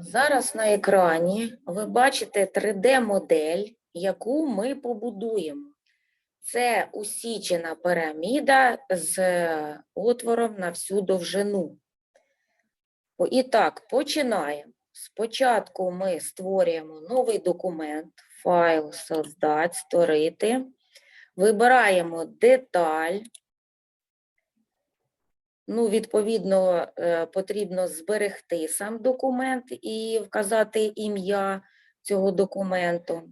Зараз на екрані ви бачите 3D-модель, яку ми побудуємо. Це усічена піраміда з отвором на всю довжину. І так, починаємо. Спочатку ми створюємо новий документ, файл создать, створити. Вибираємо деталь. Ну, відповідно, е, потрібно зберегти сам документ і вказати ім'я цього документу.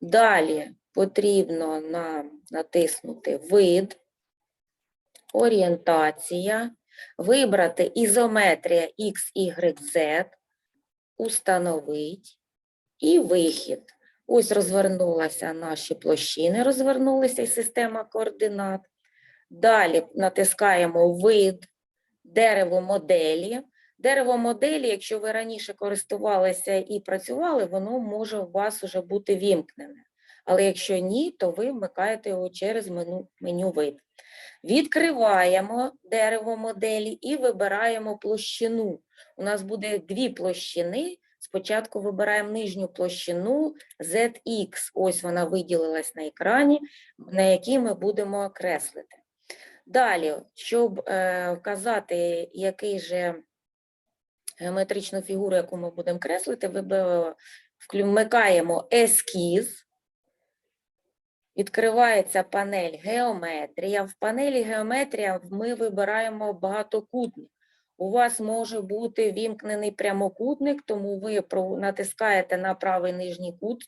Далі потрібно нам натиснути вид, орієнтація, вибрати ізометрія X, Y, Z, установить і вихід. Ось розвернулася наші площини, розвернулися і система координат. Далі натискаємо вид, дерево моделі. Дерево моделі, якщо ви раніше користувалися і працювали, воно може у вас вже бути вімкнене. Але якщо ні, то ви вмикаєте його через меню, меню вид. Відкриваємо дерево моделі і вибираємо площину. У нас буде дві площини. Спочатку вибираємо нижню площину ZX. Ось вона виділилась на екрані, на якій ми будемо окреслити. Далі, щоб е, вказати, який же геометричну фігуру, яку ми будемо креслити, вклю- вмикаємо ескіз. Відкривається панель геометрія. В панелі геометрія ми вибираємо багатокутник. У вас може бути вімкнений прямокутник, тому ви натискаєте на правий нижній кут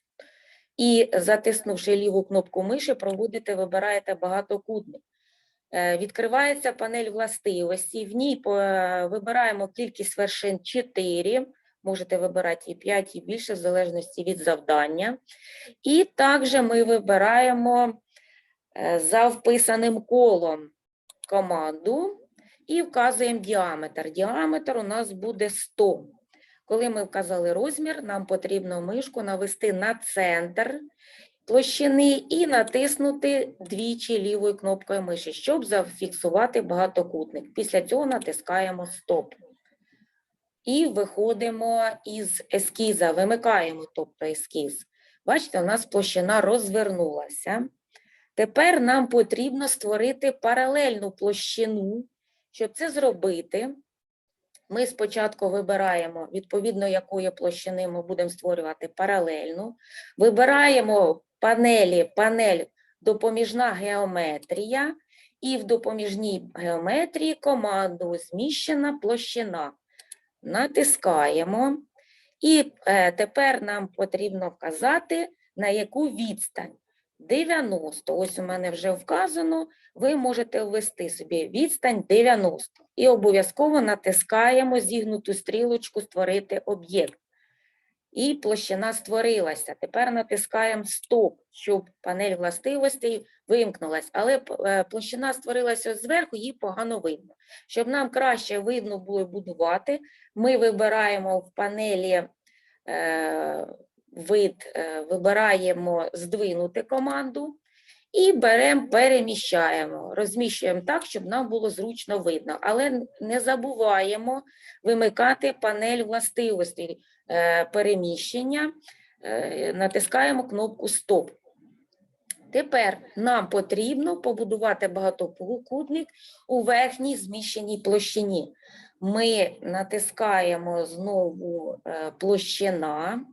і, затиснувши ліву кнопку миші, проводите, вибираєте багатокутник. Е, Відкривається панель властивості. В ній е, вибираємо кількість вершин 4, можете вибирати і 5, і більше, в залежності від завдання. І також ми вибираємо е, за вписаним колом команду і вказуємо діаметр. Діаметр у нас буде 100. Коли ми вказали розмір, нам потрібно мишку навести на центр площини і натиснути двічі лівою кнопкою миші, щоб зафіксувати багатокутник. Після цього натискаємо Стоп. І виходимо із ескіза, вимикаємо, тобто ескіз. Бачите, у нас площина розвернулася. Тепер нам потрібно створити паралельну площину. Щоб це зробити, ми спочатку вибираємо, відповідно якої площини ми будемо створювати паралельну. Вибираємо панелі панель допоміжна геометрія, і в допоміжній геометрії команду зміщена площина. Натискаємо. І е, тепер нам потрібно вказати, на яку відстань. 90. Ось у мене вже вказано. Ви можете ввести собі відстань 90. І обов'язково натискаємо зігнуту стрілочку Створити об'єкт. І площина створилася. Тепер натискаємо Стоп, щоб панель властивостей вимкнулась. Але е, площина створилася зверху, її погано видно. Щоб нам краще видно було будувати, ми вибираємо в панелі е, вид, е, вибираємо здвинути команду і беремо, переміщаємо, розміщуємо так, щоб нам було зручно видно. Але не забуваємо вимикати панель властивостей переміщення, е, натискаємо кнопку Стоп. Тепер нам потрібно побудувати багатокутник у верхній зміщеній площині. Ми натискаємо знову е, площина,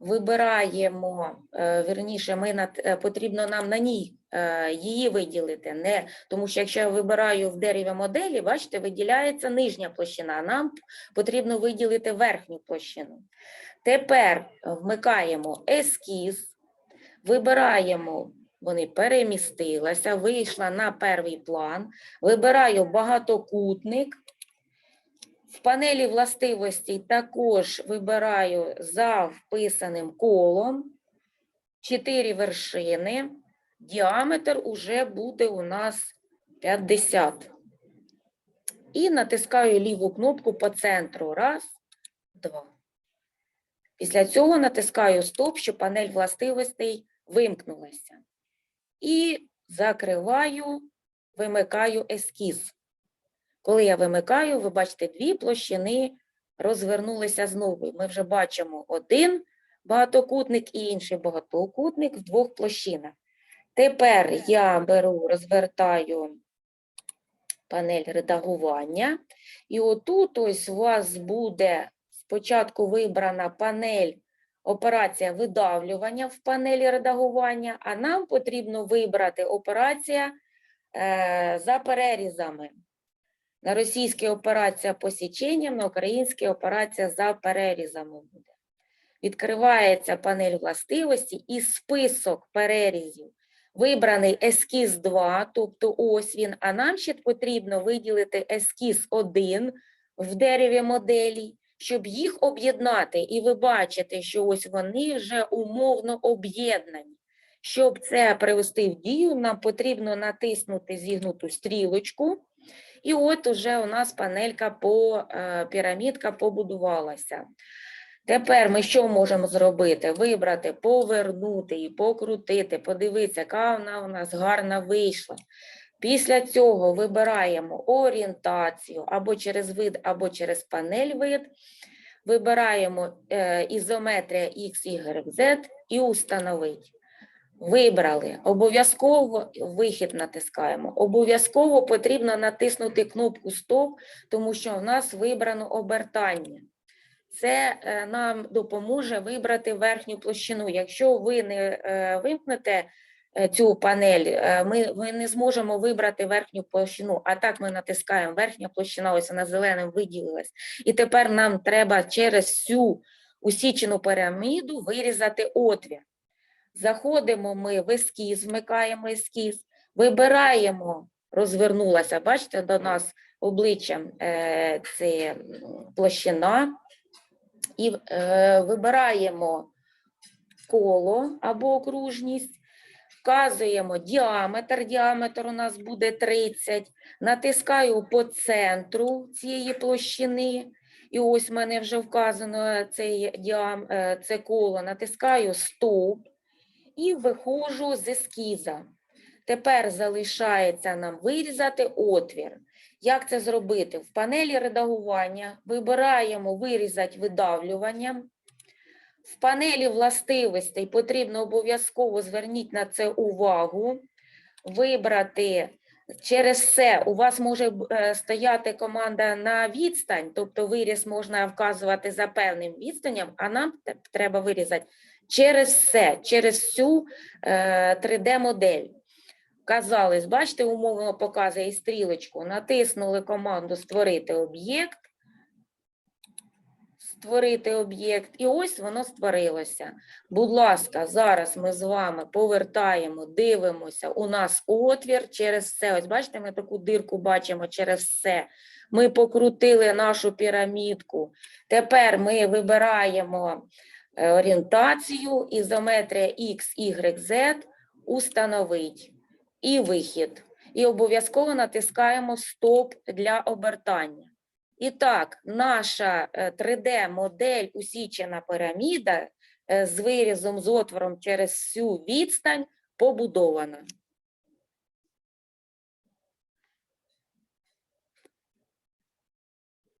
вибираємо, е, вірніше, ми нат- е, потрібно нам на ній е, її виділити. Не, тому що якщо я вибираю в дереві моделі, бачите, виділяється нижня площина, нам потрібно виділити верхню площину. Тепер вмикаємо ескіз, вибираємо, вони перемістилися, вийшла на перший план, вибираю багатокутник. В панелі властивостей також вибираю за вписаним колом чотири вершини. Діаметр уже буде у нас 50. І натискаю ліву кнопку по центру. Раз, два. Після цього натискаю стоп, щоб панель властивостей вимкнулася. І закриваю, вимикаю ескіз. Коли я вимикаю, ви бачите дві площини розвернулися знову. Ми вже бачимо один багатокутник і інший багатокутник в двох площинах. Тепер я беру, розвертаю панель редагування. І отут ось у вас буде спочатку вибрана панель операція видавлювання в панелі редагування, а нам потрібно вибрати операція е, за перерізами. На російській операція по січенням, на українській операція за перерізами буде. Відкривається панель властивості і список перерізів. Вибраний ескіз 2, тобто ось він, а нам ще потрібно виділити ескіз 1 в дереві моделі, щоб їх об'єднати. І ви бачите, що ось вони вже умовно об'єднані. Щоб це привести в дію, нам потрібно натиснути зігнуту стрілочку. І от уже у нас панелька по е, пірамідка побудувалася. Тепер ми що можемо зробити? Вибрати, повернути і покрутити, подивитися, яка вона у нас гарна вийшла. Після цього вибираємо орієнтацію або через вид, або через панель вид. Вибираємо е, ізометрія X, Y, Z і установить. Вибрали. Обов'язково вихід натискаємо. Обов'язково потрібно натиснути кнопку Стоп, тому що в нас вибрано обертання. Це е, нам допоможе вибрати верхню площину. Якщо ви не е, вимкнете е, цю панель, ми, ми не зможемо вибрати верхню площину. А так ми натискаємо верхня площина, ось вона зеленим виділилась. І тепер нам треба через всю усічену піраміду вирізати отвір. Заходимо ми в ескіз, вмикаємо ескіз, вибираємо, розвернулася, бачите, до нас обличчям е, це площина, і е, вибираємо коло або окружність, вказуємо діаметр, діаметр у нас буде 30, натискаю по центру цієї площини, і ось в мене вже вказано цей діам, е, це коло, натискаю стоп і виходжу з ескіза. Тепер залишається нам вирізати отвір. Як це зробити? В панелі редагування вибираємо вирізати видавлюванням. В панелі властивостей потрібно обов'язково зверніть на це увагу, вибрати через це. У вас може е, стояти команда на відстань, тобто виріз можна вказувати за певним відстанням, а нам треба вирізати через все, через всю 3D-модель. Казались, бачите, умовно показує стрілочку. Натиснули команду Створити об'єкт. Створити об'єкт, і ось воно створилося. Будь ласка, зараз ми з вами повертаємо, дивимося. У нас отвір через все. Ось бачите, ми таку дирку бачимо через все. Ми покрутили нашу пірамідку. Тепер ми вибираємо е, орієнтацію, ізометрія X, Y, Z, установить і вихід. І обов'язково натискаємо стоп для обертання. І так, наша 3D-модель усічена піраміда е, з вирізом з отвором через всю відстань побудована.